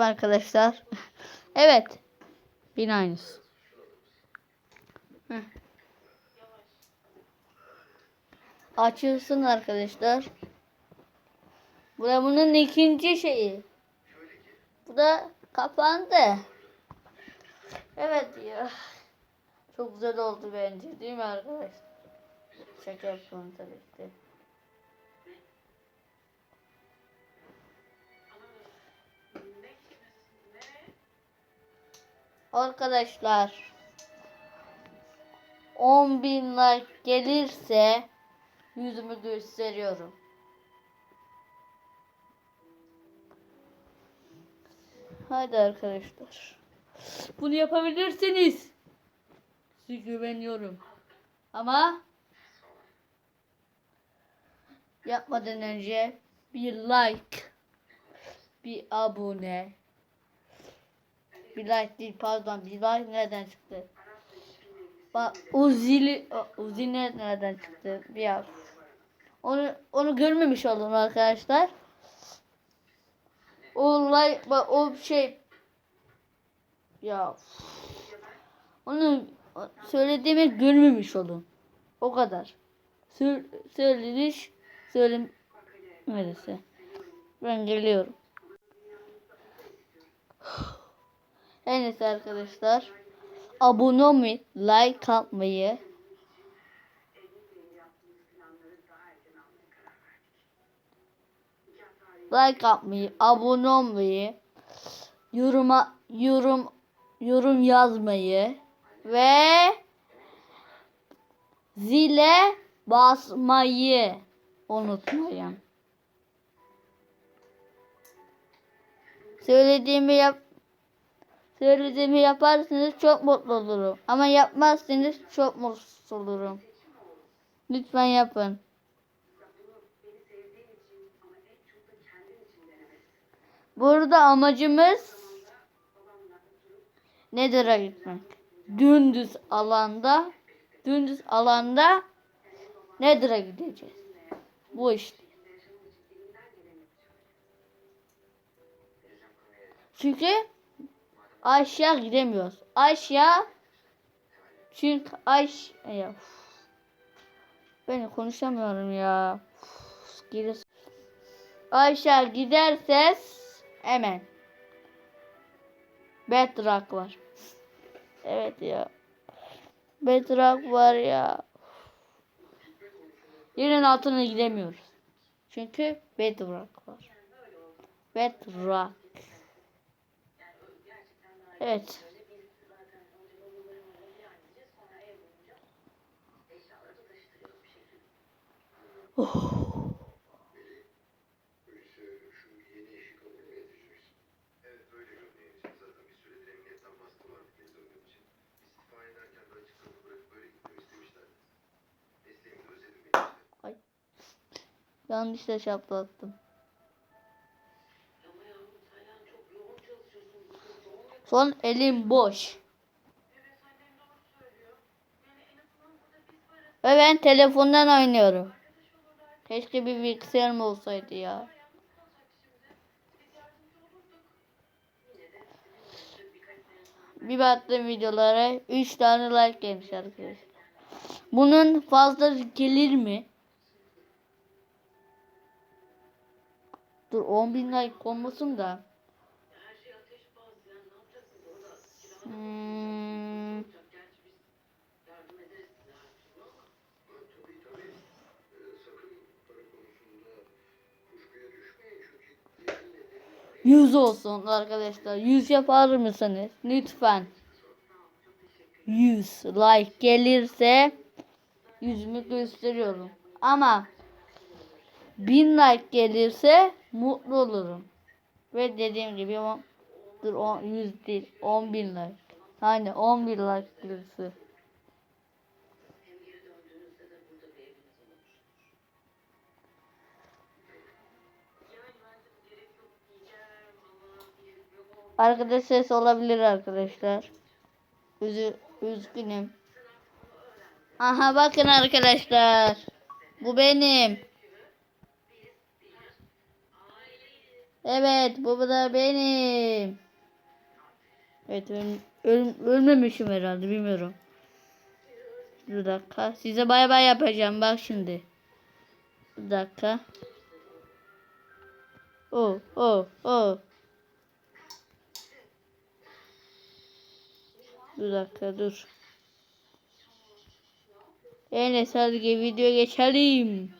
arkadaşlar. evet. Bin aynısı. Heh. Açılsın arkadaşlar. Bu da bunun ikinci şeyi. Bu da kapandı. Evet ya. Çok güzel oldu bence değil mi arkadaşlar? Şaka yapıyorum tabii ki. Arkadaşlar 10 bin like gelirse yüzümü gösteriyorum. Hadi arkadaşlar. Bunu yapabilirsiniz. Size güveniyorum. Ama yapmadan önce bir like, bir abone, like değil pardon like nereden çıktı? Bak Uzili Uzi ne- nereden çıktı? Bir ya. Onu onu görmemiş oldum arkadaşlar. O like bak o şey ya onu söylediğimi görmemiş olun. O kadar. Sö söyleniş söylem neresi? Ben geliyorum. En iyisi arkadaşlar. Abone olmayı, like atmayı, like atmayı, abone olmayı, yoruma yorum yorum yazmayı ve zile basmayı unutmayın. Söylediğimi yap Söylediğimi yaparsanız çok mutlu olurum. Ama yapmazsanız çok mutsuz olurum. Lütfen yapın. Burada amacımız Nether'a gitmek. Dümdüz alanda dümdüz alanda Nether'a gideceğiz. Bu işte. Çünkü aşağı gidemiyoruz. Aşağı çünkü aş ya. uf. Ben konuşamıyorum ya. Geri aşağı giderseniz hemen Bedrock var. Evet ya. Bedrock var ya. Yerin altına gidemiyoruz. Çünkü Bedrock var. Bedrock. Evet. Öyleyse şu yeni işi Son elim boş. Ve ben telefondan oynuyorum. Keşke bir bilgisayarım olsaydı ya. Bir baktım videolara 3 tane like gelmiş arkadaşlar. Bunun fazla gelir mi? Dur 10 bin like olmasın da. 100 olsun arkadaşlar. 100 yapar mısınız? Lütfen. 100 like gelirse yüzümü gösteriyorum. Ama 1000 like gelirse mutlu olurum. Ve dediğim gibi dur o 100 değil 10 bin like. Hani 10 bin like gelirse. Arkada ses olabilir arkadaşlar. Üzü, üzgünüm. Aha bakın arkadaşlar. Bu benim. Evet bu da benim. Evet öl, öl- ölmemişim herhalde bilmiyorum. Bir dakika. Size bay bay yapacağım bak şimdi. Bir dakika. Oh oh oh. Bir dakika dur. Enes hadi ge- video geçelim.